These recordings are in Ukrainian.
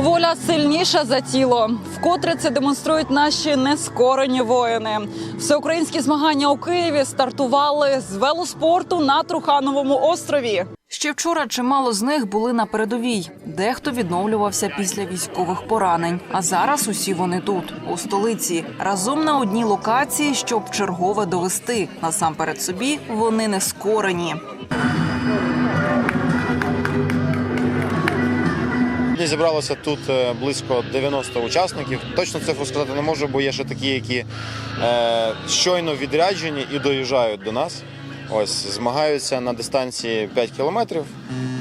Воля сильніша за тіло. Вкотре це демонструють наші нескорені воїни. Всеукраїнські змагання у Києві стартували з велоспорту на Трухановому острові. Ще вчора чимало з них були на передовій. Дехто відновлювався після військових поранень. А зараз усі вони тут, у столиці, разом на одній локації, щоб чергове довести. Насамперед собі вони не скорені. Сьогодні зібралося тут е, близько 90 учасників. Точно цифру сказати не можу, бо є ще такі, які е, щойно відряджені і доїжджають до нас. Ось змагаються на дистанції 5 кілометрів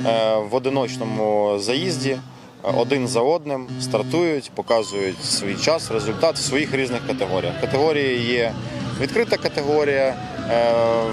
е, в одиночному заїзді. Один за одним стартують, показують свій час, результат в своїх різних категоріях. Категорії є відкрита категорія,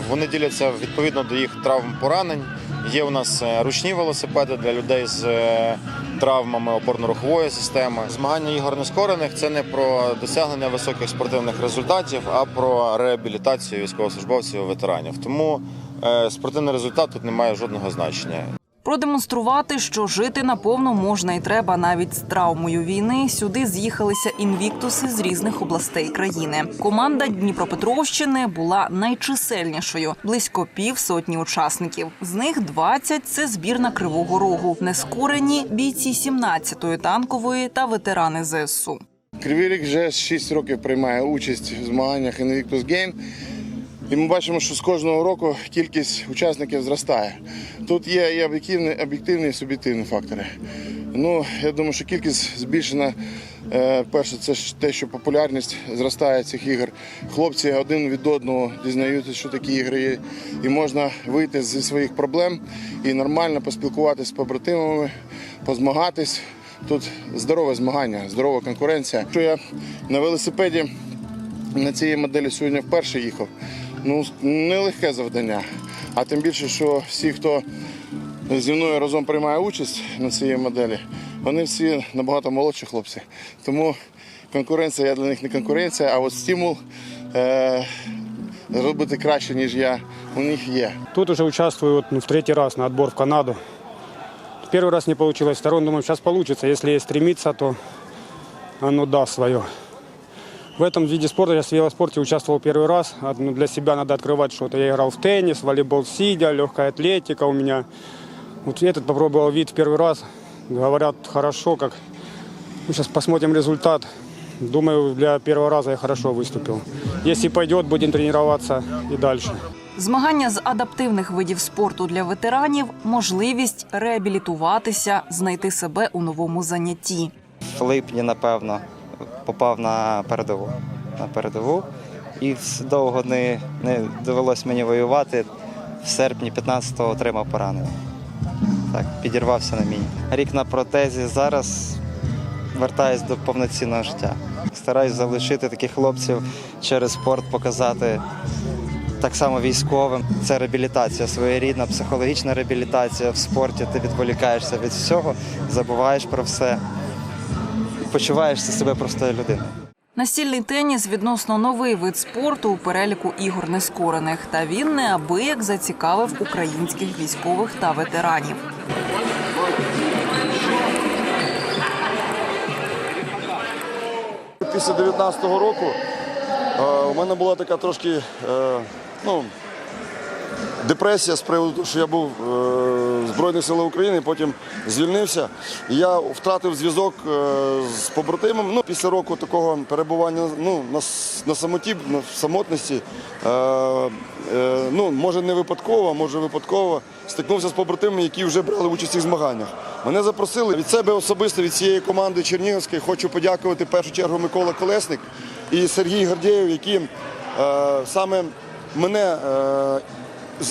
вони діляться відповідно до їх травм поранень. Є у нас е, ручні велосипеди для людей з е, травмами опорно-рухової системи. Змагання ігор нескорених це не про досягнення високих спортивних результатів, а про реабілітацію військовослужбовців і ветеранів. Тому е, спортивний результат тут не має жодного значення. Продемонструвати, що жити наповно можна і треба навіть з травмою війни. Сюди з'їхалися інвіктуси з різних областей країни. Команда Дніпропетровщини була найчисельнішою близько півсотні учасників. З них 20 – це збірна Кривого Рогу, нескорені бійці 17-ї танкової та ветерани ЗСУ. Кривий Ріг вже 6 років приймає участь в змаганнях Invictus Game. І ми бачимо, що з кожного року кількість учасників зростає. Тут є і об'єктивні, і суб'єктивні фактори. Ну, я думаю, що кількість збільшена. Е, Перше, це ж те, що популярність зростає цих ігор. Хлопці один від одного дізнаються, що такі ігри є, і можна вийти зі своїх проблем і нормально поспілкуватися з побратимами, позмагатись. Тут здорове змагання, здорова конкуренція. Що я на велосипеді на цій моделі сьогодні вперше їхав. Ну, нелегке завдання. А тим більше, що всі, хто зі мною разом приймає участь на цій моделі, вони всі набагато молодші хлопці. Тому конкуренція для них не конкуренція, а от стимул е- робити краще, ніж я, у них є. Тут уже участвую ну, в третий раз на отбор в Канаду. Первый раз не получилось, второй, думаю, получится. Если есть стремиться, то оно даст свое. В этом виде спорта, я в велоспорте участвовал первый раз. А, ну, Для себя надо открывать что-то. Я играл в теннис, волейбол сидя, легкая атлетика у меня. Вот этот попробовал вид в первый раз. Говорят, хорошо, как... Ну, сейчас посмотрим результат. Думаю, для первого раза я хорошо выступил. Если пойдет, будем тренироваться и дальше. Змагання з адаптивних видів спорту для ветеранів можливість реабілітуватися, знайти себе у новому занятті. в липні, напевно, попав на передову. На передову. І довго не, не довелось мені воювати. В серпні 15-го отримав поранення. Так, підірвався на міні. Рік на протезі зараз вертаюсь до повноцінного життя. Стараюсь залишити таких хлопців через спорт, показати так само військовим. Це реабілітація, своєрідна психологічна реабілітація в спорті. Ти відволікаєшся від всього, забуваєш про все почуваєшся себе простою людиною. Настільний теніс відносно новий вид спорту у переліку ігор нескорених. Та він неабияк зацікавив українських військових та ветеранів. Після 19-го року е, у мене була така трошки е, ну, депресія з приводу, що я був е, в Збройних силах України, потім звільнився. Я втратив зв'язок е, з побратимом. Ну, після року такого перебування ну, на, на самоті, на самотності, е, е, ну, може не випадково, може випадково, стикнувся з побратимами, які вже брали участь у цих змаганнях. Мене запросили від себе особисто, від цієї команди Чернігівської. Хочу подякувати в першу чергу Микола Колесник і Сергій Гордєєв, які е, саме мене е,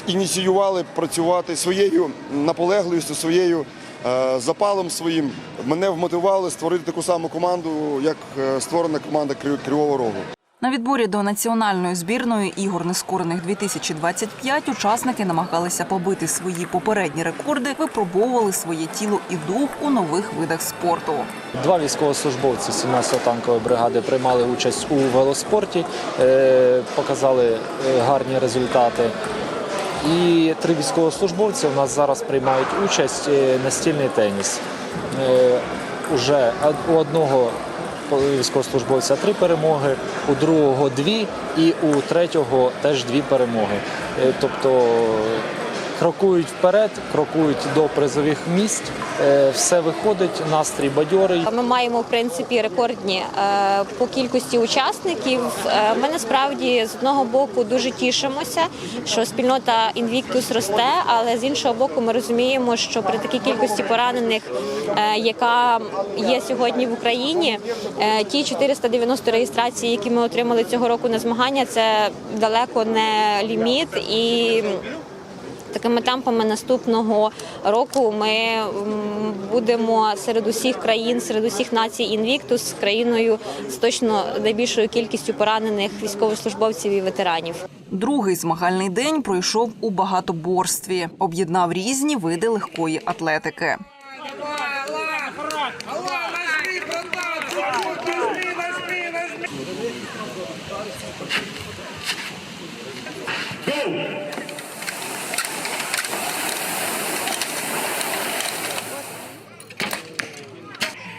ініціювали працювати своєю наполегливістю, своєю е, запалом своїм. Мене вмотивували створити таку саму команду, як е, створена команда Кривого Рогу. На відборі до національної збірної ігор нескорених 2025 учасники намагалися побити свої попередні рекорди, випробовували своє тіло і дух у нових видах спорту. Два військовослужбовці 17-ї танкової бригади приймали участь у велоспорті, е, показали гарні результати. І три військовослужбовці у нас зараз приймають участь е, настільний теніс. Уже у одного військовослужбовця три перемоги, у другого дві і у третього теж дві перемоги. Е, Тобто крокують вперед, крокують до призових місць. Е, Все виходить, настрій бадьорий. Ми маємо в принципі рекордні е, по кількості учасників. Е, Ми насправді з одного боку дуже тішимося, що спільнота Invictus росте, але з іншого боку, ми розуміємо, що при такій кількості поранених, яка є сьогодні в Україні, ті 490 реєстрацій, які ми отримали цього року на змагання, це далеко не ліміт і. Такими темпами наступного року ми будемо серед усіх країн, серед усіх націй інвіктус країною з точно найбільшою кількістю поранених військовослужбовців і ветеранів. Другий змагальний день пройшов у багатоборстві, об'єднав різні види легкої атлетики.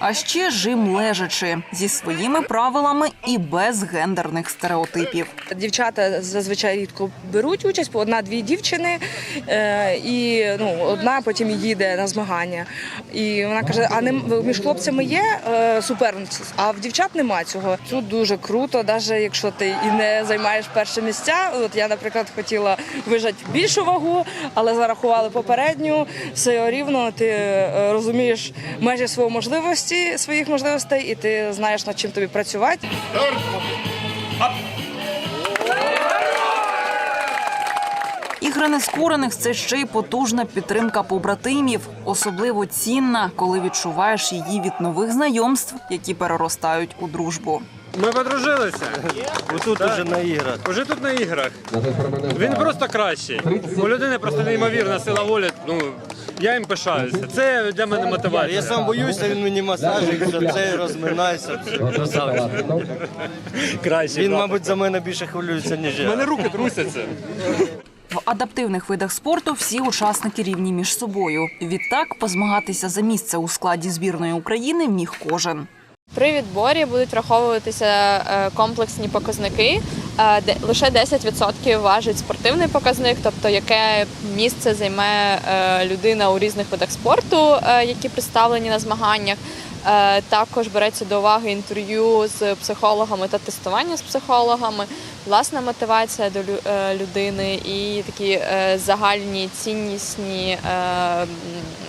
А ще жим лежачи зі своїми правилами і без гендерних стереотипів. Дівчата зазвичай рідко беруть участь, по одна-дві дівчини, е, і ну, одна потім їде на змагання. І вона каже: а не між хлопцями є е, суперництво, а в дівчат нема цього. Тут дуже круто, навіть якщо ти і не займаєш перше місця. От я, наприклад, хотіла вижати більшу вагу, але зарахували попередню. Все рівно ти е, розумієш межі свої можливості, своїх можливостей, і ти знаєш над чим тобі працювати. Ігри нескорених це ще й потужна підтримка побратимів, особливо цінна, коли відчуваєш її від нових знайомств, які переростають у дружбу. Ми подружилися. Тут уже на іграх. Уже тут на іграх. Він просто кращий. У людини просто неймовірна сила волі. Ну я їм пишаюся. Це для мене мотивація. Я сам боюся, він мені масажик, що це розминайся. Красавець. кращий. Він, мабуть, за мене більше хвилюється, ніж У мене руки трусяться. В адаптивних видах спорту всі учасники рівні між собою. Відтак позмагатися за місце у складі збірної України міг кожен. При відборі будуть враховуватися е, комплексні показники. Е, де- Лише 10% важить спортивний показник, тобто яке місце займе е, людина у різних видах спорту, які представлені на змаганнях. Також береться до уваги інтерв'ю з психологами та тестування з психологами, власна мотивація до людини і такі загальні ціннісні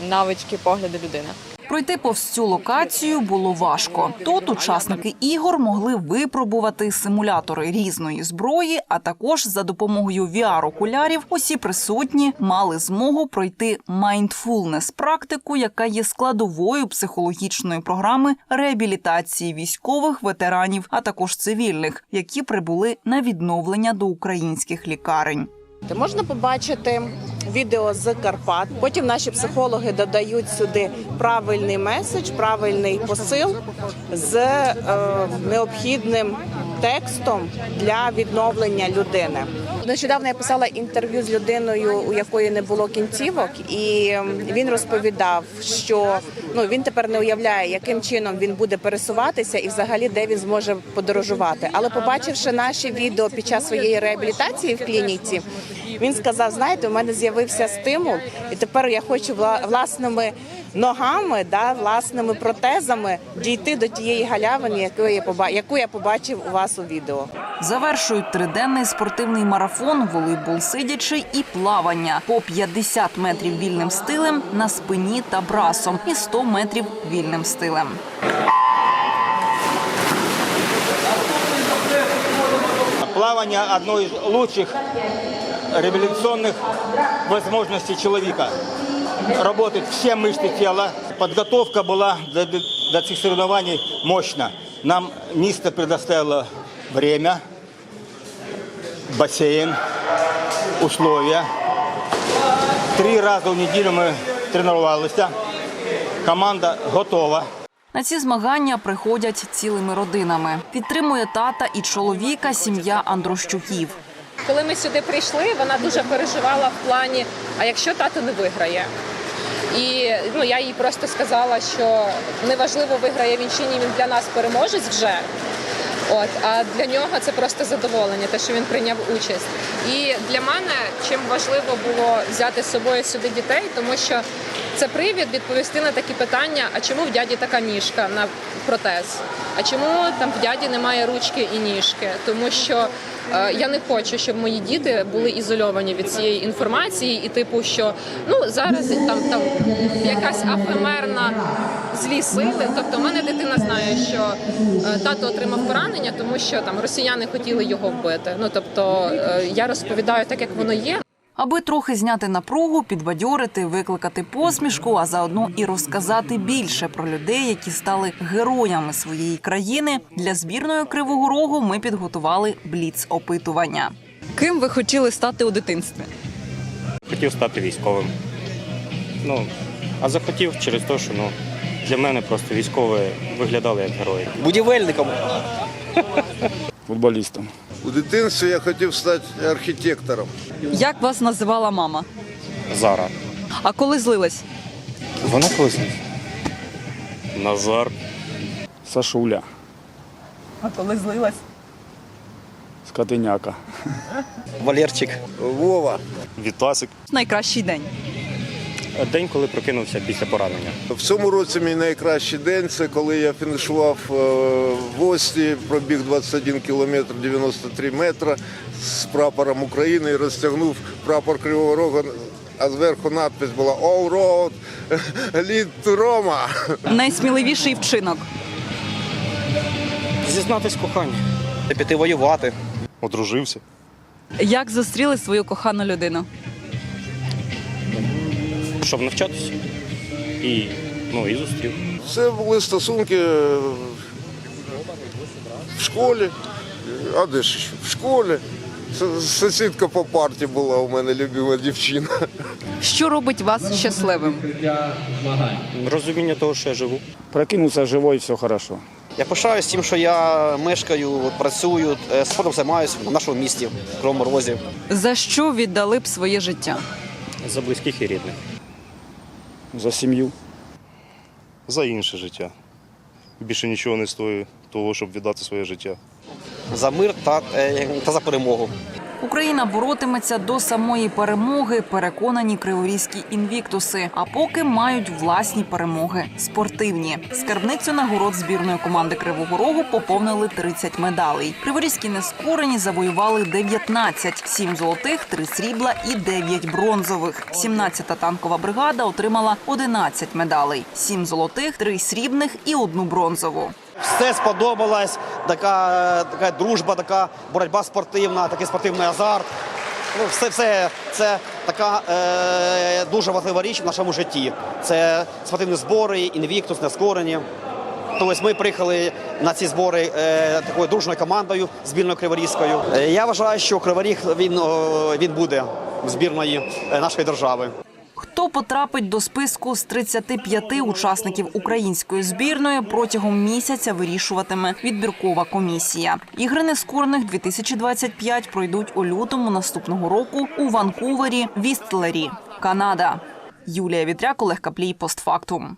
навички погляду людини. Пройти повз цю локацію було важко. Тут учасники ігор могли випробувати симулятори різної зброї, а також за допомогою VR-окулярів усі присутні мали змогу пройти майндфулнес практику, яка є складовою психологічної програми реабілітації військових ветеранів, а також цивільних, які прибули на відновлення до українських лікарень. Можна побачити відео з Карпат. Потім наші психологи додають сюди правильний меседж, правильний посил з е, необхідним текстом для відновлення людини. Нещодавно я писала інтерв'ю з людиною, у якої не було кінцівок, і він розповідав, що ну він тепер не уявляє, яким чином він буде пересуватися і взагалі де він зможе подорожувати. Але побачивши наші відео під час своєї реабілітації в клініці, він сказав: знаєте, у мене з'явився стимул, і тепер я хочу вла- власними ногами, да, власними протезами дійти до тієї галявини, яку я яку я побачив у вас у відео. Завершують триденний спортивний марафон, волейбол сидячи і плавання по 50 метрів вільним стилем на спині та брасом і 100 метрів вільним стилем. Плавание – одно из лучших реабилитационных возможностей человека. Работают все мышцы тела. Подготовка была до, до, до этих соревнований мощна. Нам МИСТа предоставило время, бассейн, условия. Три раза в неделю мы тренировались. Команда готова. На ці змагання приходять цілими родинами. Підтримує тата і чоловіка сім'я Андрощуків. Коли ми сюди прийшли, вона дуже переживала в плані: а якщо тато не виграє? І ну я їй просто сказала, що неважливо виграє він чи ні, він для нас переможець вже. От, а для нього це просто задоволення, те, що він прийняв участь. І для мене чим важливо було взяти з собою сюди дітей, тому що це привід відповісти на такі питання: а чому в дяді така ніжка на протез? А чому там в дяді немає ручки і ніжки? Тому що е, я не хочу, щоб мої діти були ізольовані від цієї інформації, і типу, що ну зараз там там якась афемерна злі сили. Тобто, в мене дитина знає, що е, тато отримав поранення, тому що там росіяни хотіли його вбити. Ну тобто е, я розповідаю так, як воно є. Аби трохи зняти напругу, підбадьорити, викликати посмішку, а заодно і розказати більше про людей, які стали героями своєї країни. Для збірної Кривого Рогу ми підготували бліц опитування. Ким ви хотіли стати у дитинстві? Хотів стати військовим. Ну, а захотів через те, що ну, для мене просто військові виглядали як герої. Будівельником. Футболистом. У дитинстві я хотів стати архітектором. Як вас називала мама? Зара. А коли злилась? Вона колись. Назар. Сашуля. А коли злилась? Скотиняка. Валерчик. Вова. Вітасик. Найкращий день. День, коли прокинувся після поранення. В цьому році мій найкращий день це коли я фінішував е, в Ості, пробіг 21 кілометр 93 метри з прапором України і розтягнув прапор Кривого Рога, а зверху надпись була All Road Lead to Roma. Найсміливіший вчинок. Зізнатись в коханні. Піти воювати. Одружився. Як зустріли свою кохану людину? Щоб навчатися. І, ну, і зустрів. Це були стосунки в школі. А де ж в школі? Сусідка по парті була у мене любима дівчина. Що робить вас щасливим? Розуміння того, що я живу. Прокинулся живой, все хорошо. Я пишаюсь тим, що я мешкаю, працюю, е, спортом займаюся в нашому місті, в Кривому Розі. За що віддали б своє життя? За близьких і рідних. За сім'ю. За інше життя. Більше нічого не стоїть того, щоб віддати своє життя. За мир та, е, та за перемогу. Україна боротиметься до самої перемоги. Переконані криворізькі інвіктуси. А поки мають власні перемоги спортивні. Скарбницю нагород збірної команди Кривого Рогу поповнили 30 медалей. Криворізькі нескорені завоювали 19, 7 золотих, 3 срібла і 9 бронзових. 17-та танкова бригада отримала 11 медалей: 7 золотих, 3 срібних і одну бронзову. Все сподобалось, така, така дружба, така боротьба спортивна, такий спортивний азарт. Ну, все, все це така е, дуже важлива річ в нашому житті. Це спортивні збори, інвіктус, нескорені. Тобто ми приїхали на ці збори е, такою дружною командою збірною Криворізькою. Е, я вважаю, що Криворіг він, він буде збірної е, нашої держави. Потрапить до списку з 35 учасників української збірної протягом місяця вирішуватиме відбіркова комісія. Ігри нескорених 2025 пройдуть у лютому наступного року у Ванкувері, Вістлері, Канада. Юлія Вітряк, Олег Каплій, постфактум.